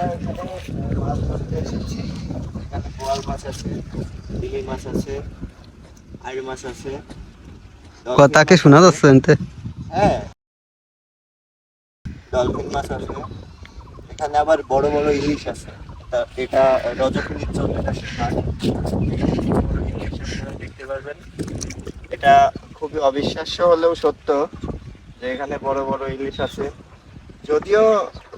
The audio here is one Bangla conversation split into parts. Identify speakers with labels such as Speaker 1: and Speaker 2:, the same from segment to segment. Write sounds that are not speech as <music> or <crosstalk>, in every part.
Speaker 1: এখানে মাছ আছে মাছ আছে মাছ আছে
Speaker 2: শোনা যাচ্ছে এনতে?
Speaker 1: হ্যাঁ মাছ আছে এখানে আবার বড় বড় ইলিশ আছে এটা রজকুলির চল এটা দেখতে পারবেন এটা খুবই অবিশ্বাস্য হলেও সত্য যে এখানে বড় বড় ইলিশ আছে। যদিও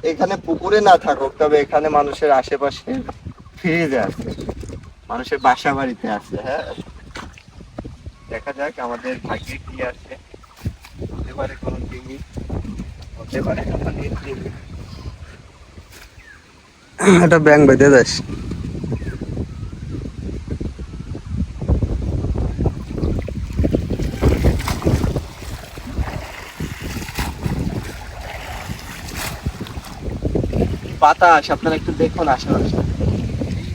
Speaker 1: এখানে পুকুরে না থাকুক, তবে এখানে মানুষের আশেপাশে ফ্রিজে আছে মানুষের বাসা বাড়িতে আছে হ্যাঁ। দেখা যাক আমাদের ভাগ্যে কি আছে হতে পারে কোনো ডিঙি হতে পারে
Speaker 2: এটা ব্যাং বেঁধে যাস
Speaker 1: বাতাস, আপনারা একটু দেখুন আশেপাশে।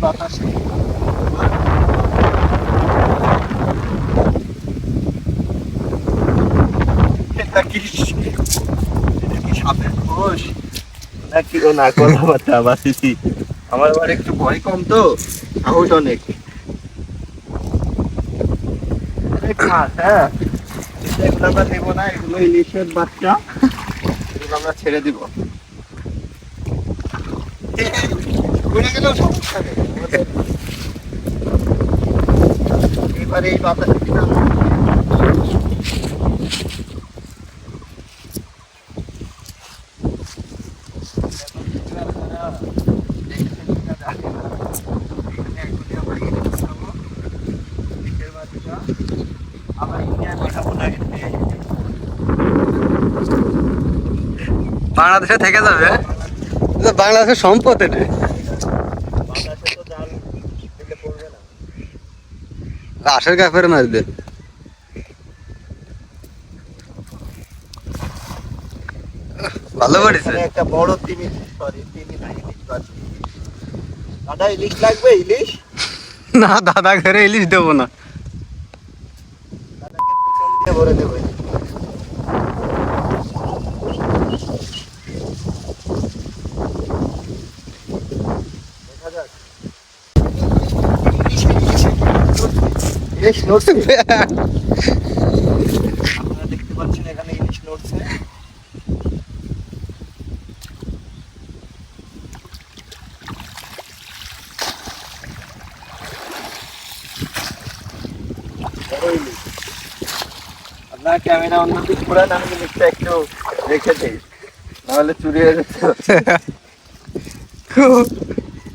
Speaker 1: বাতাসে না আমার আবার একটু ভয় কম তো। অনেক। হ্যাঁ। এগুলো আমরা না বাচ্চা। এগুলো আমরা ছেড়ে দিব। ঘুরে গেলেও সমস্যা নেই। আমাদের এবারে এই বাতাসে কিনা। আবার ইন্ডিয়ায় পাঠাবো না
Speaker 2: বাংলাদেশে থেকে যাবে? বাংলাদেশের সম্পদ এটা
Speaker 1: বাতাসে তো জাল দিলে পড়বে না
Speaker 2: আশের কাপের মারবে ভালো পড়েছে
Speaker 1: একটা বড় তিমি সরি তিমি না ইলিশ পাচ্ছি দাদা ইলিশ লাগবে ইলিশ?
Speaker 2: না দাদা ঘরে ইলিশ দেবো না।
Speaker 1: দাদাকে ভরে দেবে ইলিশ নড়ছে <laughs> আপনারা দেখতে পাচ্ছেন এখানে ইলিশ নড়ছে আপনার ক্যামেরা ঘোরান আমি একটু রেখে দিই। নাহলে চুরি হয়ে যেত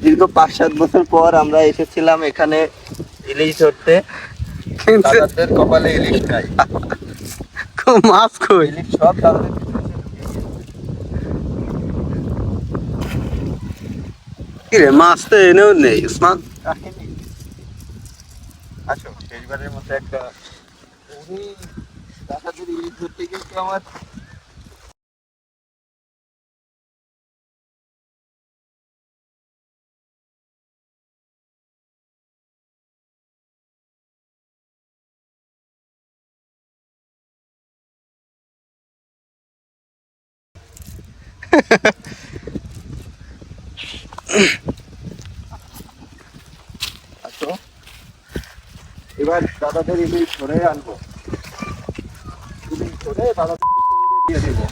Speaker 1: দীর্ঘ পাঁচ সাত বছর পর আমরা এসেছিলাম এখানে ইলিশ ধরতে। দাদাদের কপালে ইলিশ নাই।
Speaker 2: মাছ কই
Speaker 1: ইলিশ সব দাদাদের
Speaker 2: মাছ তো এনেও নেই উসমান।
Speaker 1: আসো শেষবারের মতো একটা ওরে, দাদাদের ইলিশ ধরতে কিন্তু আমার এবার দাদাদের ইলিশ আনব। ইলিশ দাদাদের দিয়ে দেবো।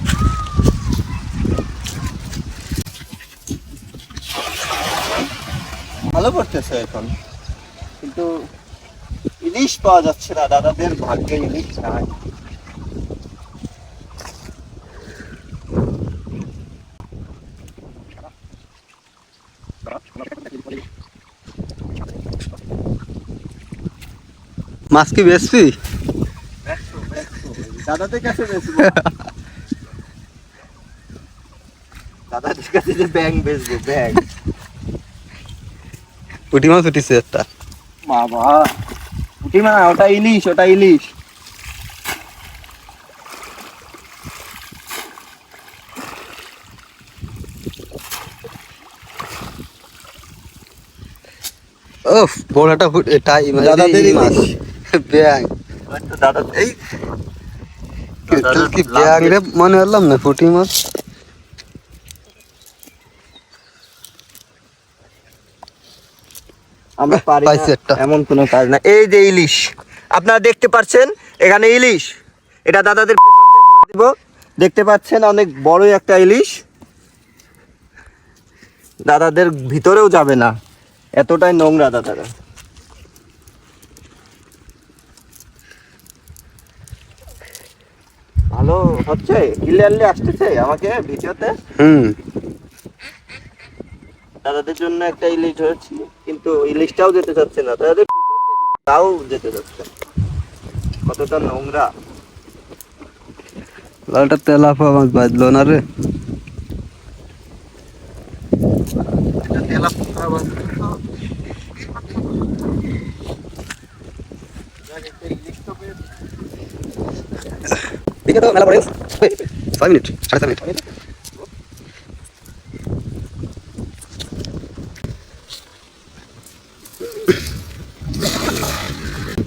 Speaker 1: ভালো করতেছে এখন। কিন্তু ইলিশ পাওয়া যাচ্ছে না, দাদাদের ভাগ্যে ইলিশ নাই।
Speaker 2: মাছ কি।
Speaker 1: দাদাদের কাছে বেচবো। দাদাদের কাছে যে ব্যাং বেচবো ব্যাং
Speaker 2: পুঁটি মাছ উঠিছে একটা।
Speaker 1: বাবা পুঁটি মা ওটা ইলিশ ওটা ইলিশ।
Speaker 2: ওফ বড় একটা ফুট এটাই
Speaker 1: দাদাদেরই মাছ।
Speaker 2: ব্যাং
Speaker 1: দাদা এই
Speaker 2: কি ব্যাং রে? মনে হলাম না পুঁটি মাছ?
Speaker 1: আমরা পারি। এমন কোনো কাজ না। এই যে ইলিশ আপনারা দেখতে পাচ্ছেন এখানে ইলিশ। এটা দাদাদের দিব। দেখতে পাচ্ছেন অনেক বড় একটা ইলিশ। দাদাদের ভিতরেও যাবে না। এতটাই নোংরা দাদারা। ভালো হচ্ছে ক্লিয়ারলি আসতেছে আমাকে ভিডিওতে।
Speaker 2: হুম।
Speaker 1: দাদাদের জন্য একটা ইলিশ ধরেছি কিন্তু ইলিশটাও যেতে চাচ্ছে না। দাদাদের তাও যেতে চাচ্ছে কতটা নোংরা।
Speaker 2: লালটা তেলাপা মাছ বাজলো না রে।
Speaker 1: এটা তেলা পোকা বা- যাক, একটা ইলিশ তো পেয়েছি।
Speaker 2: দেখে তো মেলা পড়ে ছয় মিনিট সাড়ে মিনিট।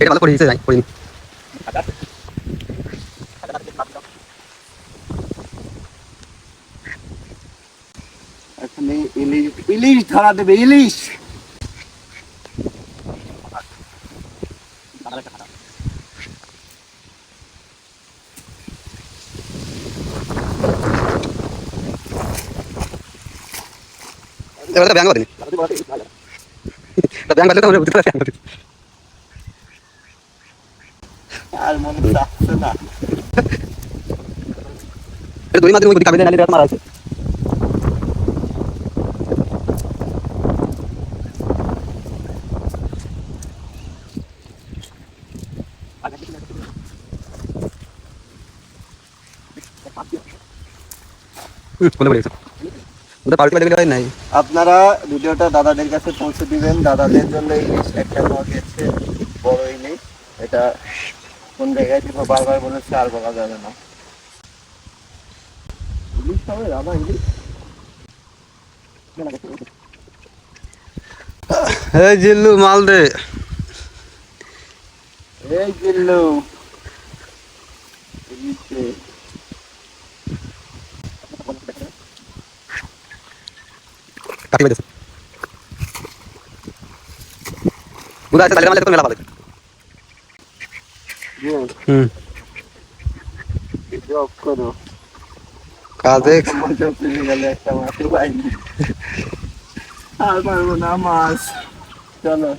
Speaker 2: এটা ভালো করে দিতে যাই করিনি।
Speaker 1: ইলিশ ইলিশ ধরা দেবে ইলিশ।
Speaker 2: এবার তো ব্যাঙ্গ বাদিনি ব্যাঙ্গ বাদলে তো আমরা বুঝতে পারছি
Speaker 1: আর মনে চাচ্ছে না
Speaker 2: এটা দুই নাই।
Speaker 1: আপনারা ভিডিওটা দাদাদের কাছে পৌঁছে দিবেন। দাদাদের জন্য ইলিশ একটা পাওয়া গেছে বড় ইলিশ এটা কোন জায়গায় দিব? বারবার বলেছে আর বলা যাবে না। ইলিশ হবে দাদা ইলিশ
Speaker 2: এই জিল্লু মাল দে।
Speaker 1: এই জিল্লু। ইলিশে
Speaker 2: কাটি বাইতেছে বুদা আছে তাহলে মালে তো মেলা পাবে হুম
Speaker 1: জব করো
Speaker 2: কাজে
Speaker 1: গেলে একটা মাছ পাইনি। আর পারব না মাছ। চলো।